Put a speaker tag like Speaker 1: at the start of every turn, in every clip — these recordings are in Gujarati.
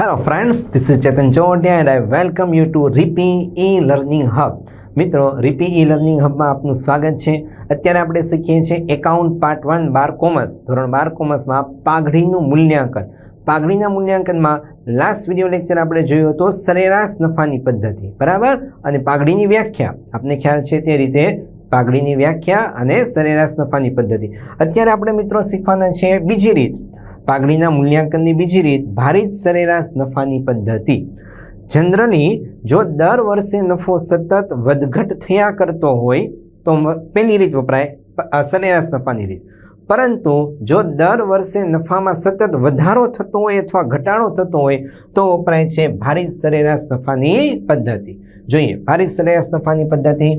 Speaker 1: Hello friends this is Chetan Chotiya and I welcome you to Ripi e learning hub મિત્રો રીપી ઈ લર્નિંગ હબમાં આપનું સ્વાગત છે. અત્યારે આપણે શીખીએ છીએ એકાઉન્ટ પાર્ટ વન, બાર કોમર્સ. ધોરણ બાર કોમર્સમાં પાઘડીનું મૂલ્યાંકન. પાઘડીના મૂલ્યાંકનમાં લાસ્ટ વીડિયો લેક્ચર આપણે જોયો હતો સરેરાશ નફાની પદ્ધતિ. બરાબર? અને પાઘડીની વ્યાખ્યા. આપને ખ્યાલ છે તે રીતે પાઘડીની વ્યાખ્યા અને સરેરાશ નફાની પદ્ધતિ. અત્યારે આપણે મિત્રો શીખવાના છે બીજી રીત. પાઘડીના મૂલ્યાંકનની બીજી રીત ભારિત સરેરાશ નફાની પદ્ધતિ. જનરલી જો દર વર્ષે નફો સતત વધઘટ થયા કરતો હોય, તો પહેલી રીત વપરાય સરેરાશ નફાની રીત. પરંતુ જો દર વર્ષે નફામાં સતત વધારો થતો હોય અથવા ઘટાડો થતો હોય, તો વપરાય છે ભારિત સરેરાશ નફાની પદ્ધતિ. જોઈએ ભારિત સરેરાશ નફાની પદ્ધતિ.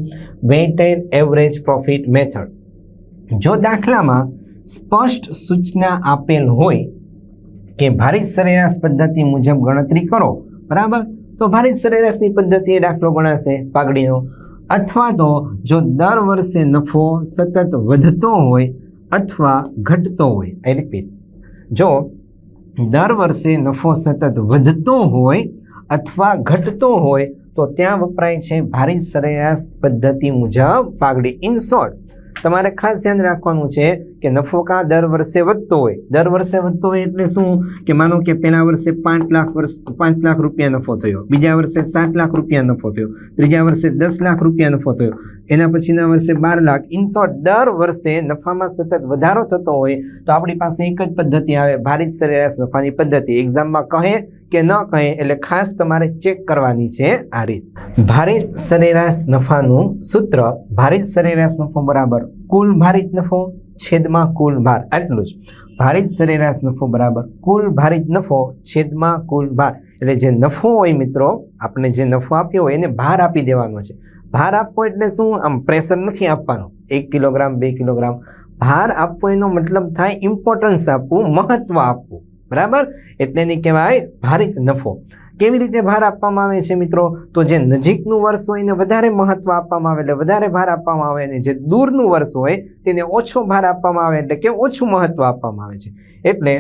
Speaker 1: વેઇટેડ એવરેજ પ્રોફિટ મેથડ જો દાખલામાં સ્પષ્ટ સૂચના આપેલ હોય કે ભારિત સરેરાશ પદ્ધતિ મુજબ ગણતરી કરો, બરાબર? તો ભારિત સરેરાશની પદ્ધતિ દાખલો ગણાશે પાઘડીનો. અથવા તો જો દર વર્ષે નફો સતત વધતો હોય અથવા ઘટતો હોય આઈ રિપીટ જો દર વર્ષે નફો સતત વધતો હોય અથવા ઘટતો હોય, તો ત્યાં વપરાય છે ભારિત સરેરાશ પદ્ધતિ મુજબ પાઘડી ઇન શોર્ટ તમારે ખાસ ધ્યાન રાખવાનું છે કે નફો કાં દર વર્ષે વધતો હોય? દર વર્ષે વધતો હોય એટલે શું? કે માનો કે પહેલા વર્ષે પાંચ લાખ વર્ષ, પાંચ લાખ રૂપિયા નફો થયો. બીજા વર્ષે સાત લાખ રૂપિયા નફો થયો. ત્રીજા વર્ષે દસ લાખ રૂપિયા નફો થયો. એના પછીના વર્ષે બાર લાખ. ઇન દર વર્ષે નફામાં સતત વધારો થતો હોય તો આપણી પાસે એક જ પદ્ધતિ આવે ભારિત સરેરાશ નફાની પદ્ધતિ. એક્ઝામમાં કહે કે ન કહે એટલે ખાસ તમારે ચેક કરવાની છે આ રીત. ભારિત સરેરાશ નફાનું સૂત્ર ભારિત સરેરાશ નફો બરાબર કુલ ભારિત નફો છેદમાં કુલ ભાર. આટલું જ. ભારિત સરેરાશ નફો બરાબર. કુલ ભારિત નફો છેદમાં કુલ ભાર. એટલે જે નફો હોય મિત્રો, આપણે જે નફો આપ્યો હોય એને ભાર આપી દેવાનો છે. ભાર આપવો એટલે શું? આમ પ્રેશર નથી આપવાનું. એક કિલોગ્રામ, બે કિલોગ્રામ. ભાર આપવો એનો મતલબ થાય ઇમ્પોર્ટન્સ આપવું, મહત્વ આપવું. બરાબર? એટલે એને કહેવાય ભારિત નફો. કેવી રીતે ભાર આપવામાં આવે છે મિત્રો? તો જે નજીકનું વર્ષ હોય એને વધારે મહત્વ આપવામાં આવે, એટલે વધારે ભાર આપવામાં આવે અને જે દૂરનું વર્ષ હોય તેને ઓછો ભાર આપવામાં આવે, એટલે કે ઓછું મહત્વ આપવામાં આવે છે. એટલે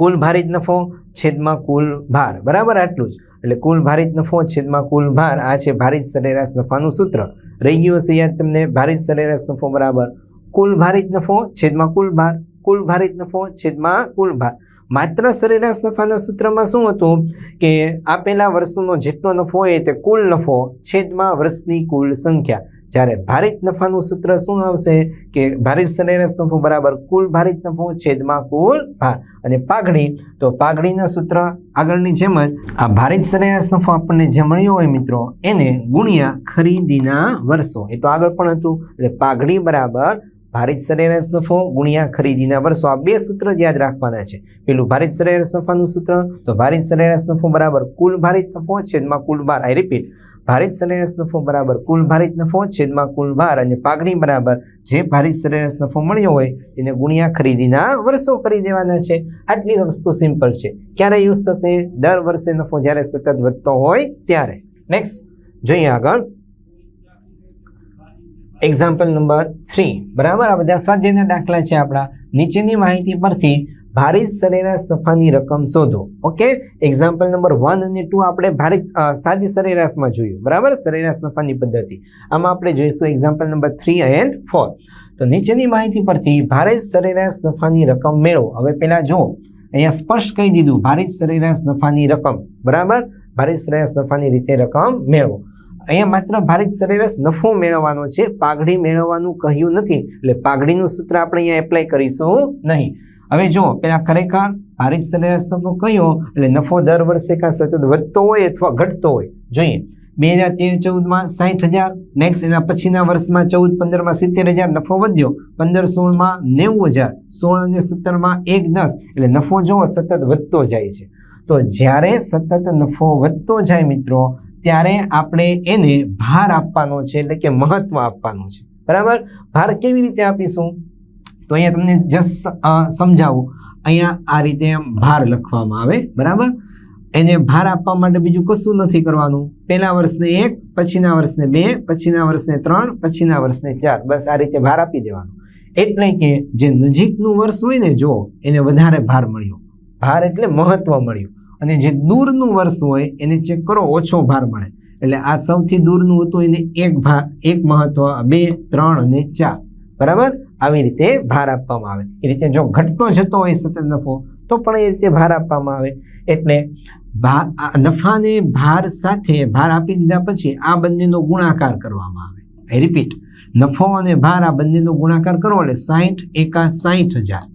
Speaker 1: કુલ ભારિત નફો છેદમાં કુલ ભાર, બરાબર આટલું જ. એટલે કુલ ભારિત નફો છેદમાં કુલ ભાર, આ છે ભારિત સરેરાશ નફાનું સૂત્ર. રહી ગયું હશે યાદ તમને? ભારિત સરેરાશ નફો બરાબર. કુલ ભારિત નફો છેદમાં કુલ ભાર, કુલ ભારિત નફો છેદમાં કુલ ભાર. માત્ર સરેરાશ નફાના સૂત્રમાં શું હતું કે આપેલા વર્ષનો જેટલો નફો હોય તે કુલ નફો છેદમાં વર્ષની કુલ સંખ્યા. જ્યારે ભારિત નફાનું સૂત્ર શું આવશે કે ભારિત સરેરાશ નફો બરાબર કુલ ભારિત નફો છેદમાં કુલ ભાર. અને પાઘડી, તો પાઘડીના સૂત્ર આગળની જેમ જ આ ભારિત સરેરાશ નફો આપણને જે મળ્યો હોય મિત્રો, એને ગુણ્યા ખરીદીના વર્ષો. એ તો આગળ પણ હતું. એટલે પાઘડી બરાબર ભારિત સરેરાશ નફો ગુણ્યા ખરીદીના વર્ષો. આ બે સૂત્ર યાદ રાખવાના છે. પેલું ભારિત સરેરાશ નફાનું સૂત્ર, તો ભારિત સરેરાશ નફો બરાબર કુલ ભારિત નફો છેદમાં કુલ ભાર. આઈ રિપીટ ભારિત સરેરાશ નફો બરાબર કુલ ભારિત નફો છેદમાં કુલ ભાર અને પાઘડી બરાબર જે ભારિત સરેરાશ નફો મળ્યો હોય એને ગુણ્યા ખરીદીના વર્ષો કરી દેવાના છે. આટલી વસ્તુ સિમ્પલ છે. ક્યારે યુઝ થશે? દર વર્ષે નફો જ્યારે સતત વધતો હોય ત્યારે. નેક્સ્ટ જોઈએ આગળ. એક્ઝામ્પલ નંબર થ્રી બરાબર? આ બધા સ્વાધ્યાયના દાખલા છે આપણા. નીચેની માહિતી પરથી ભારિત સરેરાશ નફાની રકમ શોધો. ઓકે એક્ઝામ્પલ નંબર વન અને ટુ આપણે ભારિત સાદી સરેરાશમાં જોયું. બરાબર? સરેરાશ નફાની પદ્ધતિ. આમાં આપણે જોઈશું example number three and four તો નીચેની માહિતી પરથી ભારિત સરેરાશ નફાની રકમ મેળવો. હવે પહેલાં જો અહીંયા સ્પષ્ટ કહી દીધું ભારિત સરેરાશ નફાની રકમ. બરાબર? ભારિત સરેરાશ નફાની રીતે રકમ મેળવો. અહીંયા માત્ર ભારત સરેરાશ નફો મેળવવાનો છે, પાઘડી મેળવવાનું કહ્યું નથી. એટલે પાઘડીનું સૂત્ર આપણે અહીંયા એપ્લાય કરીશું નહીં. હવે જો પેલા ખરેખર ભારત સરેરાશ નફો કયો? એટલે નફો દર વર્ષે કાં સતત વધતો હોય અથવા ઘટતો હોય? જોઈએ. બે હજાર તેર ચૌદમાં સાઠ હજાર નેક્સ્ટ એના પછીના વર્ષમાં ચૌદ, પંદરમાં સિત્તેર હજાર નફો વધ્યો. પંદર, સોળમાં નેવું હજાર, સોળ અને સત્તરમાં એક દસ. એટલે નફો જો સતત વધતો જાય છે. તો જ્યારે સતત નફો વધતો જાય મિત્રો ત્યારે આપણે એને ભાર આપવાનો છે, એટલે કે મહત્વ આપવાનું છે. બરાબર? ભાર કેવી રીતે આપીશું? તો અહીંયા તમને જસ્ટ સમજાવું. અહીંયા આ રીતે ભાર લખવામાં આવે, બરાબર? એને ભાર આપવા માટે બીજું કશું નથી કરવાનું. પહેલા વર્ષને એક, પછીના વર્ષને બે, પછીના વર્ષને ત્રણ, પછીના વર્ષને ચાર. બસ આ રીતે ભાર આપી દેવાનો. એટલે કે જે નજીકનું વર્ષ હોય ને, જો, એને વધારે ભાર મળ્યો. ભાર એટલે મહત્વ મળ્યું. અને જે દૂરનું વર્ષ હોય એને ચેક કરો, ઓછો ભાર મળે. એટલે આ સૌથી દૂરનું હતું એને એક ભાર એક મહત્વ બે, ત્રણ અને ચાર. બરાબર? આવી રીતે ભાર આપવામાં આવે. એ રીતે જો ઘટતો જતો હોય સતત નફો, તો પણ એ રીતે ભાર આપવામાં આવે. એટલે ભા નફાને ભાર સાથે ભાર આપી દીધા પછી આ બંનેનો ગુણાકાર કરવામાં આવે. આઈ રિપીટ નફો અને ભાર આ બંનેનો ગુણાકાર કરો એટલે સાહીઠ એકા સાહીઠ હજાર.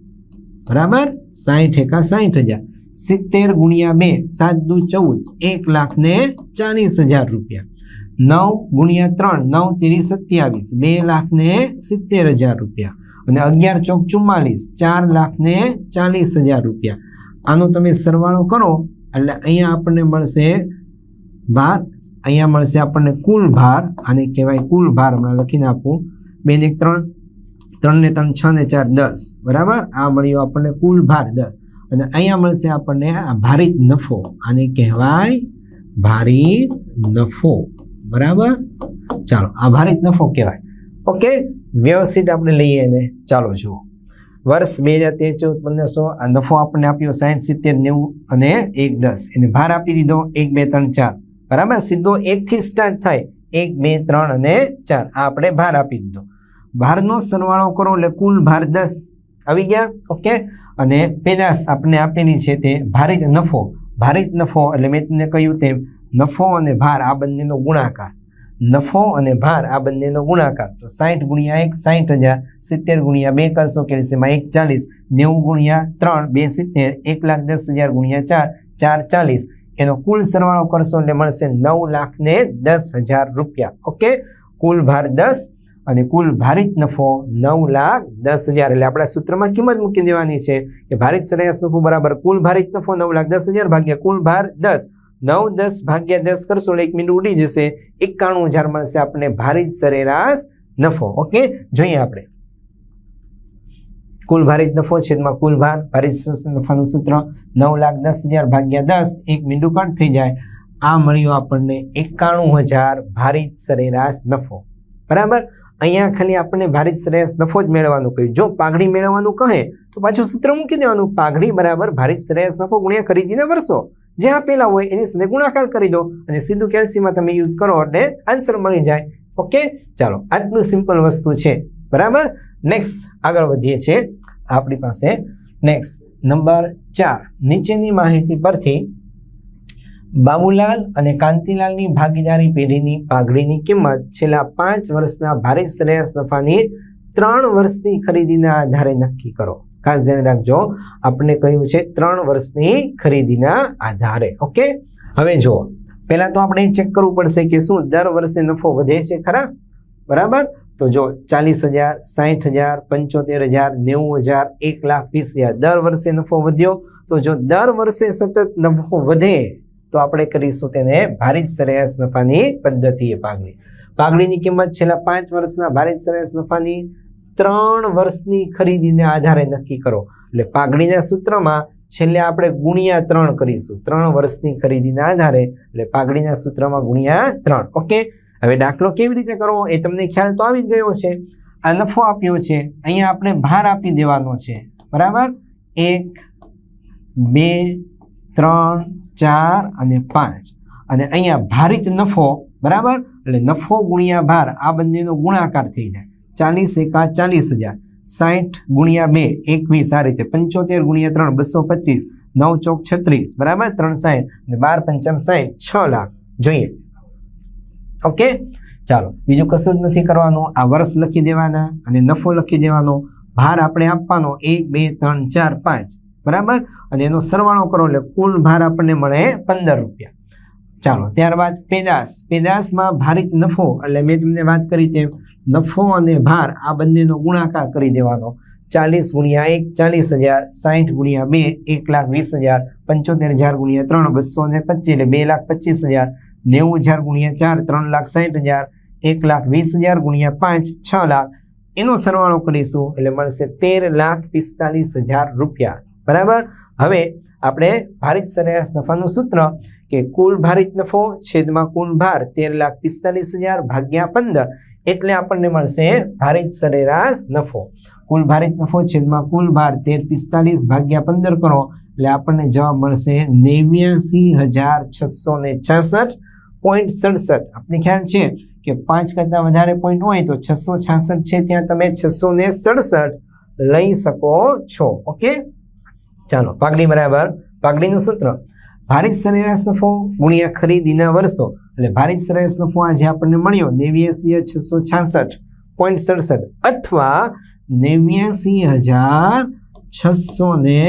Speaker 1: બરાબર? સાહીઠ એકા સાહીઠ હજાર. સિત્તેર ગુણ્યા બે, સાત દુ ચૌદ, એક લાખ ને ચાલીસ હજાર રૂપિયા. નવ ગુણ્યા ત્રણ, નવ ત્રીસ સત્યાવીસ, બે લાખ ને સિત્તેર હજાર રૂપિયા. અને અગિયાર ચોક ચુમ્માલીસ, ચાર લાખ ને ચાલીસ હજાર રૂપિયા. આનો તમે સરવાળો કરો, એટલે અહીંયા આપણને મળશે ભાર, અહીંયા મળશે આપણને કુલ ભાર, આને કહેવાય કુલ ભાર, હમણાં લખીને આપું. બે ને ત્રણ ત્રણ ને ત્રણ, છ ને ચાર, દસ. બરાબર? આ મળ્યો આપણને કુલ ભાર, દસ. અને અહીંયા મળશે આપણને આ ભારિત નફો. આને કહેવાય ભારિત નફો. બરાબર? ચાલો, આ ભારિત નફો કહેવાય. ઓકે? વ્યવસ્થિત આપણે લઈએ એને. ચાલો, જુઓ. વર્ષ બે હજાર તેર, ચૌદ પંદરસો આ નફો આપણને આપ્યો સાઠ સિત્તેર, નેવું અને એક દસ. એને ભાર આપી દીધો. એક, બે, ત્રણ, ચાર. બરાબર? સીધો એકથી સ્ટાર્ટ થાય. એક, બે, ત્રણ અને ચાર. આ આપણે ભાર આપી દીધો. ભારનો સરવાળો કરો એટલે કુલ ભાર દસ. આવી ગયા ઓકે અને પેદાશ આપણને આપેલી છે તે ભારિત નફો ભારિત નફો એટલે મેં તમને કહ્યું તેમ નફો અને ભાર આ બંનેનો ગુણાકાર. નફો અને ભાર આ બંનેનો ગુણાકાર. તો સાહીઠ ગુણ્યા એક સાહીઠ હજાર, સિત્તેર ગુણ્યા બે કરશો કેલ્સીમાં એક ચાલીસ નેવું ગુણ્યા ત્રણ, બે સિત્તેર, એક લાખ દસ હજાર ગુણ્યા ચાર ચાર ચાલીસ. એનો કુલ સરવાળો કરશો એટલે મળશે નવ લાખ ને દસ હજાર રૂપિયા ઓકે કુલ ભાર દસ અને કુલ ભારિત નફો નવ લાખ દસ હજાર. એટલે આપણા સૂત્રમાં કિંમત મૂકી દેવાની છે કે ભારિત સરેરાશ નફો બરાબર કુલ ભારિત નફો નવ લાખ દસ હજાર ભાગ્યા કુલ ભાર દસ. નવ દસ ભાગ્યા દસ કરશો એટલે એક મિનિટ ઉડી જશે. એકાણું હજાર મળશે આપણને ભારિત સરેરાશ નફો. ઓકે? જોઈએ આપણે. કુલ ભારિત નફો છેદમાં કુલ ભાર. ભારિત નફાનું સૂત્ર નવ લાખ દસ હજાર ભાગ્યા દસ. એક મીંડું કટ થઈ જાય. આ મળ્યું આપણને એકાણું હજાર ભારિત સરેરાશ નફો. બરાબર? અહીંયા ખાલી આપણને ભારિત શ્રેયસ નફો જ મેળવવાનું કહ્યું. જો પાઘડી મેળવવાનું કહે, તો પાછું સૂત્ર મૂકી દેવાનું. પાઘડી બરાબર ભારિત શ્રેયસ નફો ગુણ્યા ખરીદીને વર્ષો જે આપેલા હોય એની સાથે ગુણાકાર કરી દો અને સીધું કેલ્સીમાં તમે યુઝ કરો એટલે આન્સર મળી જાય. ઓકે ચાલો, આટલું સિમ્પલ વસ્તુ છે. બરાબર? નેક્સ્ટ આગળ વધીએ છીએ. આપણી પાસે નેક્સ્ટ નંબર ચાર. નીચેની માહિતી પરથી બાબુલાલ અને કાંતિલાલની ભાગીદારી પેઢીની પાઘડીની કિંમત છેલ્લા પાંચ વર્ષના ભારે શ્રેયસ નફાની ત્રણ વર્ષની ખરીદીના આધારે નક્કી કરો. ખાસ ધ્યાન રાખજો આપણે કહ્યું છે ત્રણ વર્ષની ખરીદીના આધારે, ઓકે? હવે જુઓ, પહેલાં તો આપણે ચેક કરવું પડશે કે શું દર વર્ષે નફો વધે છે ખરા? બરાબર? તો જો ચાલીસ હજાર સાહીઠ હજાર, પંચોતેર હજાર, નેવું હજાર, એક લાખ વીસ હજાર દર વર્ષે નફો વધ્યો, તો જો દર વર્ષે સતત નફો વધે તો આપણે કરીશું તેને ભારિત સરેરાશ નફાની પદ્ધતિએ પાઘડી. પાઘડીની કિંમત છેલ્લા પાંચ વર્ષના ભારિત સરેરાશ નફાની ત્રણ વર્ષની ખરીદીને આધારે નક્કી કરો. એટલે પાઘડીના સૂત્રમાં છેલ્લે આપણે ગુણ્યા ત્રણ કરીશું. ત્રણ વર્ષની ખરીદીના આધારે એટલે પાઘડીના સૂત્રમાં ગુણ્યા ત્રણ. ઓકે? હવે દાખલો કેવી રીતે કરવો એ તમને ખ્યાલ તો આવી જ ગયો છે. આ નફો આપ્યો છે. અહીંયા આપણે ભાર આપી દેવાનો છે. બરાબર? એક, બે, ત્રણ ચાર અને પાંચ. અને અહીંયા ભારિત નફો, બરાબર? એટલે નફો ગુણ્યા ભાર, આ બંનેનો ગુણાકાર થઈ જાય. ચાલીસ એકા ચાલીસ હજાર. સાઠ ગુણ્યા બે, એકવીસ, આ રીતે પંચોતેર ગુણ્યા ત્રણ, બસો પચીસ. નવ ચોક છત્રીસ, બરાબર? ત્રણ સાઠ અને બાર પંચમ સાઠ છ લાખ. જોઈએ. ઓકે? ચાલો, બીજું કશું જ નથી કરવાનું. આ વર્ષ લખી દેવાના અને નફો લખી દેવાનો. ભાર આપણે આપવાનો. એક, બે, ત્રણ, ચાર, પાંચ. બરાબર? અને એનો સરવાળો કરો એટલે કુલ ભાર આપણને મળે પંદર રૂપિયા. ચાલો, ત્યારબાદ પેદાશ. પેદાશમાં ભારિત નફો, એટલે મેં તમને વાત કરી તેમ, નફો અને ભાર આ બંનેનો ગુણાકાર કરી દેવાનો. ચાલીસ ગુણ્યા એક, ચાલીસ હજાર સાહીઠ ગુણ્યા બે, એક લાખ વીસ હજાર, પંચોતેર હજાર ગુણ્યા ત્રણ, બસો ને પચીસ, એટલે બે લાખ પચીસ હજાર, નેવું હજાર ગુણ્યા ચાર, ત્રણ લાખ સાહીઠ હજાર, એક લાખ વીસ હજાર ગુણ્યા પાંચ, છ લાખ. એનો સરવાળો કરીશું એટલે મળશે તેર લાખ પિસ્તાલીસ હજાર રૂપિયા. બરાબર? હવે આપણે ભારિત સરેરાશ નફાનું સૂત્ર કે કુલ ભારિત નફો છેદમાં કુલ ભાર તેર લાખ પિસ્તાલીસ હજાર ભાગ્યા પંદર એટલે આપણને મળશે ભારિત સરેરાશ નફો. કુલ ભારિત નફો છેદમાં કુલ ભાર તેર પિસ્તાલીસ ભાગ્યા પંદર કરો એટલે આપણને જવાબ મળશે નેવ્યાસી હજાર છસો ને છાસઠ પોઈન્ટ સડસઠ. આપને ખ્યાલ છે કે પાંચ કરતાં વધારે પોઈન્ટ હોય તો છસો છાસઠ છે ત્યાં તમે છસો ને સડસઠ લઈ શકો છો. ઓકે? ચાલો પાગડી બરાબર, પાઘડીનું સૂત્ર. ભારિત સરેરાશ નફો ગુણ્યા ખરીદીના વર્ષો. એટલે ભારિત સરેરાશ નફો આજે આપણને મળ્યો નેવ્યાસી છસો છાસઠ પોઈન્ટ સડસઠ અથવા નેવ્યાસી હજાર છસો ને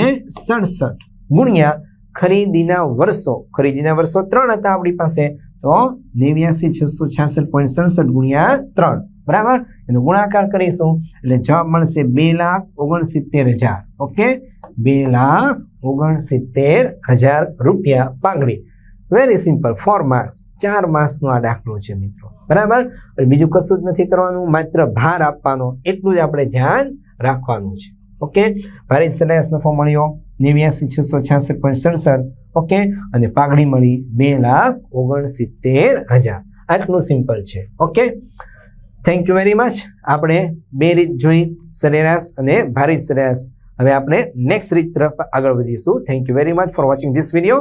Speaker 1: સડસઠ ગુણ્યા ખરીદીના વર્ષો. ખરીદીના વર્ષો ત્રણ હતા આપણી પાસે. તો નેવ્યાસી છસો છાસઠ પોઈન્ટ સડસઠ ગુણ્યા ત્રણ. બરાબર? એનો ગુણાકાર કરીશું. એટલે જવાબ મળશે બે લાખ ઓગણસિત્તેર હજાર. ઓકે? બે લાખ ઓગણસિત્તેર હજાર રૂપિયા પાઘડી. વેરી સિમ્પલ ફોર માર્ક્સ ચાર માર્ક્સનો આ દાખલો છે મિત્રો. બરાબર? બીજું કશું જ નથી કરવાનું. માત્ર ભાર આપવાનો. એટલું જ આપણે ધ્યાન રાખવાનું છે. ઓકે? ભારત સરેરાશ નફો મળ્યો. નેવ્યાસી, છસો છાસઠ પોઈન્ટ સડસઠ. ઓકે? અને પાઘડી મળી બે લાખ ઓગણસિત્તેર હજાર. આટલું સિમ્પલ છે. Okay? Thank you very much આપણે બે રીત જોઈ. સરેરાશ અને ભારે સરેરાશ. હવે આપણે નેક્સ્ટ રીત તરફ આગળ વધીશું. Thank you very much for watching this video